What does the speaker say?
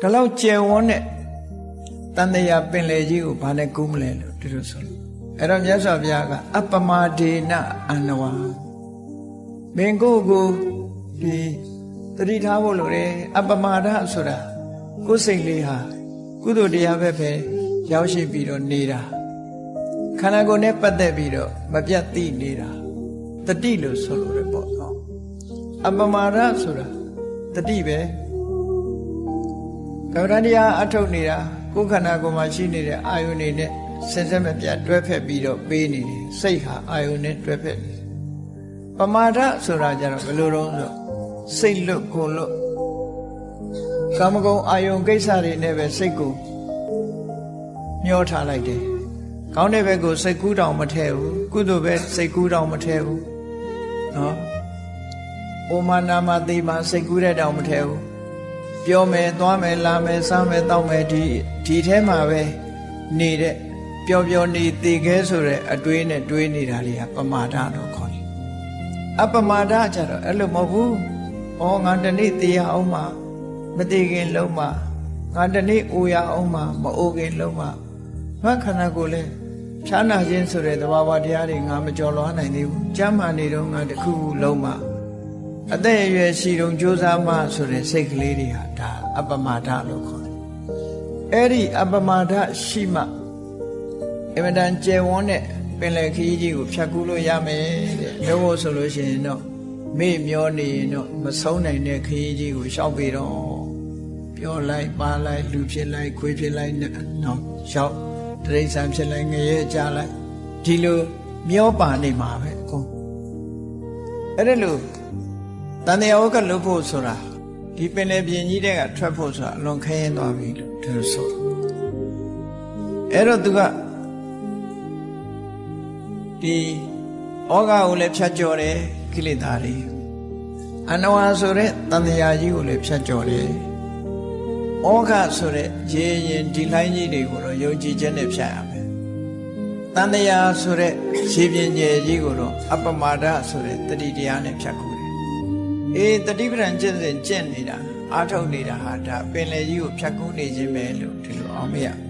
ဒီလောက်ကျယ်ဝန်းတဲ့တန်တရာပင်လေကြီးကိုဘာနဲ့ကူးမလဲလို့ဒီလိုဆိုလို့အဲ့တော့မြတ်စွာဘုရားကအပမဒေနအန္နဝါမင်းကိုယ်ကိုဒီတတိထားဖို့လိုတယ်အပမာဒဆိုတာကိုယ်စိတ်လေးဟာကုသိုလ်တရားပဲပဲရောက်ရှိပြီးတော့နေတာခန္ဓာကိုယ်နဲ့ပတ်သက်ပြီးတော့မပြတ်သိနေတာတတိလို့ဆိုလိုတယ်ပေါ့နော်အပမာဒဆိုတာတတိပဲ ကဗ္ဗတရားအထုတ်နေတာကိုယ်ခန္ဓာကိုယ်မှာရှိနေတဲ့အာယုန်နေနဲ့စင်စက်မပြတ်တွဲဖက်ပြီးတော့ပေးနေတယ်စိတ်ဟာအာယုန်နဲ့တွဲဖက်နေတယ်ပမာဒဆိုတာကြတော့ဘယ်လိုတော့ဆိုစိတ်လွတ်ကိုလွတ်ကာမဂုဏ်အာယုန်ကိစ္စတွေနဲ့ပဲစိတ်ကိုမျောထားလိုက်တယ်ကောင်းတဲ့ဘက်ကိုစိတ်ကူးတောင်မထဲဘူးကုသိုလ်ပဲစိတ်ကူးတောင်မထဲဘူးနော်အိုမာနာမသိမာစိတ်ကူးတဲ့တောင်မထဲဘူး ပြောမယ်သွားမယ်လာမယ်စားမယ်တောက်မယ်ဒီဒီထဲမှာပဲနေတဲ့ပျော်ပျော်နေတည်ခဲဆိုတဲ့အတွေးနဲ့တွေးနေတာတွေကပမာဒလို့ခေါ်တယ်အပမာဒကြတော့အဲ့လိုမဟုတ်ဘူးဩငါတနေ့တည်ရအောင်မှာမတည်ခင်လုံးမှာငါတနေ့အိုရအောင်မှာမအိုခင်လုံးမှာငါခန္ဓာကိုယ်လဲဖြားနာခြင်းဆိုတဲ့သဘာဝတရားတွေငါမကြော်လွှားနိုင်သေးဘူးကြမ်းမာနေတော့ငါတခုခုလုံးမှာ အသက်အရွယ်ရှိတုံကြိုးစားမှဆိုတဲ့စိတ်ကလေးတွေဟာဒါအပမာဒလို့ခေါ်တယ်အဲ့ဒီအပမာဒရှိမှအင်မတန်ကျယ်ဝန်းတဲ့ပင်လယ်ခရီးကြီးကိုဖြတ်ကူးလို့ရမယ်တဲ့မျိုးဖို့ဆိုလို့ရှိရင်တော့မေ့မျောနေရင်တော့မဆုံးနိုင်တဲ့ခရီးကြီးကိုရှောက်ပြီးတော့ပြောလိုက်ပါလိုက်လူဖြစ်လိုက်ခွေးဖြစ်လိုက်နော်ရှောက်တရိษံဖြစ်လိုက်ငရဲကြလိုက်ဒီလိုမျောပါနေမှာပဲအကုန်အဲ့ဒါလို့ တန်တရားဝကလွတ်ဖို့ဆိုတာဒီပင်လယ်ပြင်ကြီးတဲ့ကထွက်ဖို့ဆိုတာအလွန်ခရင်သွားပြီလို့သူဆိုအဲ့တော့သူကဒီဩဃကိုလည်းဖြတ်ကျော်တယ်ကိလေသာတွေအနဝါဆိုတဲ့တန်တရားကြီးကိုလည်းဖြတ်ကျော်တယ်ဩဃဆိုတဲ့ရေရင်ဒီလိုင်းကြီးတွေကိုတော့ယုံကြည်ခြင်းနဲ့ဖြတ်ရမယ်တန်တရားဆိုတဲ့ရေပြင်းကျယ်ကြီးကိုတော့အပမာဒဆိုတဲ့တတိတရားနဲ့ဖြတ်ကူတယ် အေးတတိပဒံကျင့်စဉ်ကျင့်နေတာအာထုတ်နေတာဟာဒါပင်လေကြီးကိုဖြတ်ကူးနေခြင်းပဲလို့ဒီလိုအောင်မရဘူး